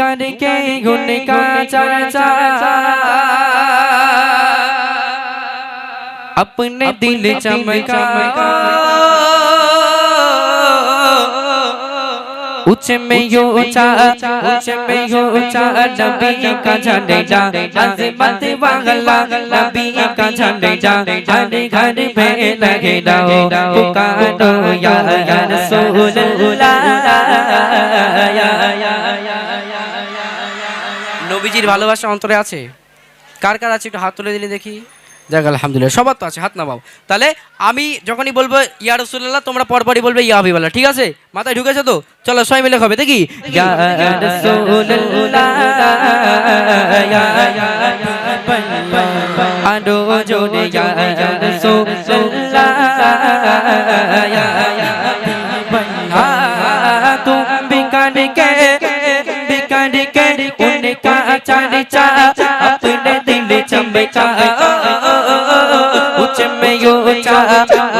करके उनका चर्चा अपने दिल चमका उच्च में यो ऊंचा उच्च में यो ऊंचा नबी का झंडा अजमत वाला नबी का झंडा हर घर में लगे डाओ पुकारो या या रसूल अल्लाह या या নবীজির ভালোবাসা অন্তরে আছে কার কার আছে একটু হাত তুলে দিলে দেখি যাক আলহামদুলিল্লাহ সবার তো আছে হাত নামাও তাহলে আমি যখনই বলব ইয়া রসুল্লাহ তোমরা পরপরই বলবে ইয়া হাবিবাল্লাহ ঠিক আছে মাথায় ঢুকেছে তো চলো সবাই মিলে হবে দেখি ইয়া ইয়া আরও জোরে ইয়া चर्चा अपने दिल चमका उच्च में यो ऊंचा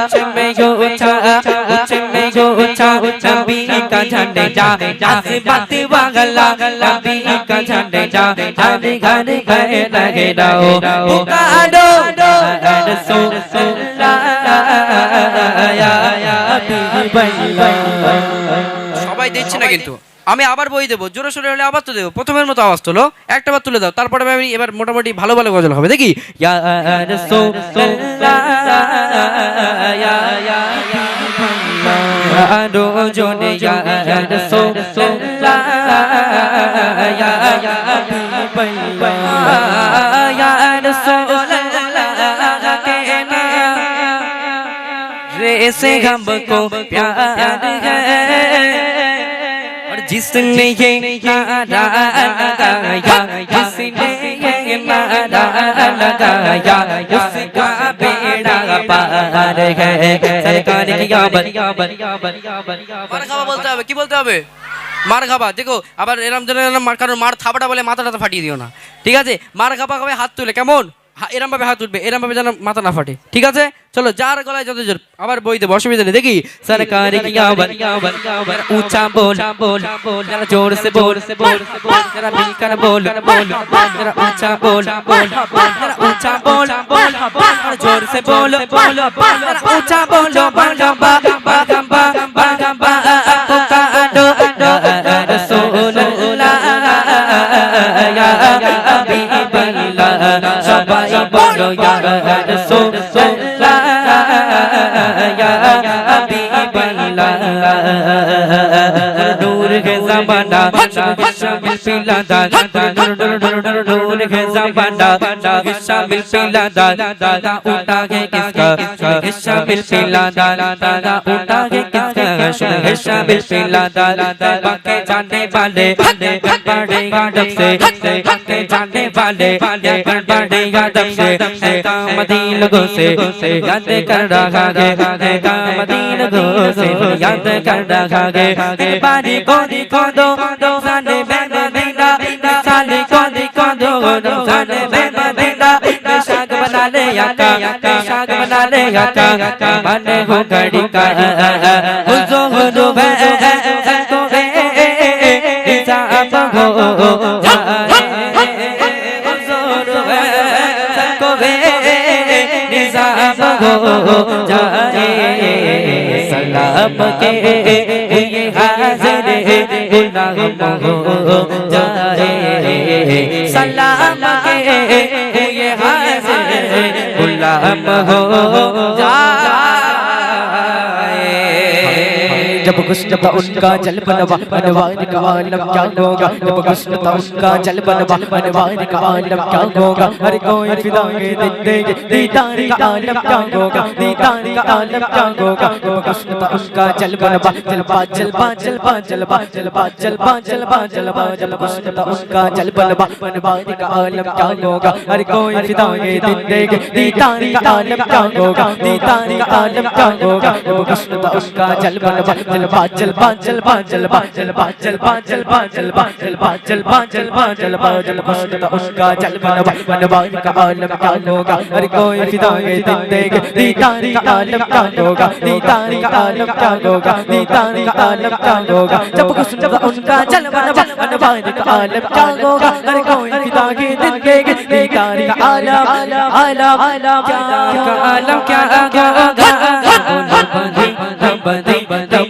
उच्च में यो ऊंचा उच्च में यो ऊंचा नबी का झंडा आसमात वाला नबी का झंडा हर घर घर लगे डाओ पुकारो रसूलुल्लाह या या সবাই দিচ্ছে না কিন্তু আমি আবার বই দেবো জোরে সোরে হলে আবার তো দেবো প্রথমের মতো আওয়াজ তোলো একটা বার তুলে দাও তারপরে আমি এবার মোটামুটি ভালো ভালো গজল হবে দেখি ইয়া রাসূলুল্লাহ, ইয়া ইয়া আরও জোনে जिसने ये नारा लगाया जिसने ये नारा लगाया उसका बेड़ा पार है सरकार की याबर মার খাবা বলতে হবে কি বলতে হবে মার খাবা দেখো আবার এরম যেন এরম মার কারণ মার থাবাটা বলে মাথাটা ফাটিয়ে দিও না ঠিক আছে মার খাবা খাবে হাত তুলে কেমন এরমভাবে হাত উঠবে এরমভাবে যেন মাথা না ফাটে ঠিক আছে চলো যার গলায় যত জোর আবার বই দেবো অসুবিধা নেই দেখি সরকার উঁচা বল যারা জোর সে বল যারা বিকার বল যারা উঁচা বল যারা উঁচা বল জোর সে বল বল উঁচা বল বাগাম্বা বাগাম্বা বাগাম্বা یا رسول اللہ یا حبیب اللہ نور کے زمانہ مشمل پیلا دار نور نور शामिल पिलादा दादा उठा के किसका शामिल पिलादा दादा उठा के किसका शामिल पिलादा बाके जाने वाले बड़े गाड़ब से बाके जाने वाले बड़े गाड़ब से कामदी लोगों से याद कर रहा है कामदी लोगों से याद कर रहा है बारी को दिखो दो दो साले में मदीना साले को दिखो दो दो साले में मदीना बनाने आका शाग बनाने आका बने हो घड़ी का हुजो हुजो बे तो बे हिसाब हो सलाम के ये हाजिर है गुनाह নাম হো जब गुस्सा था, उनका जल बनवा बनवाने का आलम क्या होगा? जब गुस्सा था, उनका जल बनवा बनवाने का आलम क्या होगा? हर कोई फिदा के दिन देंगे, दीदार का आलम क्या होगा? दीदार का आलम क्या होगा? जब गुस्सा था, उनका जल बनवा, जलवा जलवा जलवा जलवा जलवा जलवा जलवा जलवा, जब गुस्सा था, उनका जल बनवा बनवाने का आलम क्या होगा? हर कोई फिदा के दिन देंगे, दीदार का आलम क्या होगा? दीदार का आलम क्या होगा? जब गुस्सा था, उनका जल बनवा बाचल बाचल बाचल बाचल बाचल बाचल बाचल बाचल बाचल बाचल बाचल बाचल खुशनुमा उसका जल बनवा बनवा का आलम क्या होगा हर कोई फिदा के दिन देखे दीदार का आलम क्या होगा दीदार का आलम क्या होगा दीदार का आलम क्या होगा जब खुशनुमा उनका जल बनवा बनवा का आलम क्या होगा हर कोई फिदा के दिन देखे दीदार का आलम आलम आलम क्या का आलम क्या होगा बोलो बंदी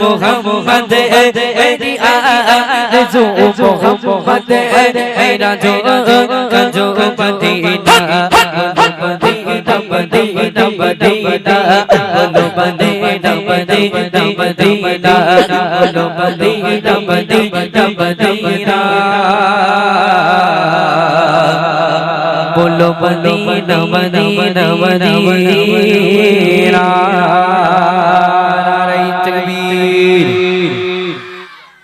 মোহাম্মদ এরি আজু মোহাম্মদ এরা জো জো মদিনা মদিনা মদিনা মদিনা লো মদিনা মদিনা মদিনা লো মদিনা মদিনা মদিনা बोलो मदीना मदीना मदीना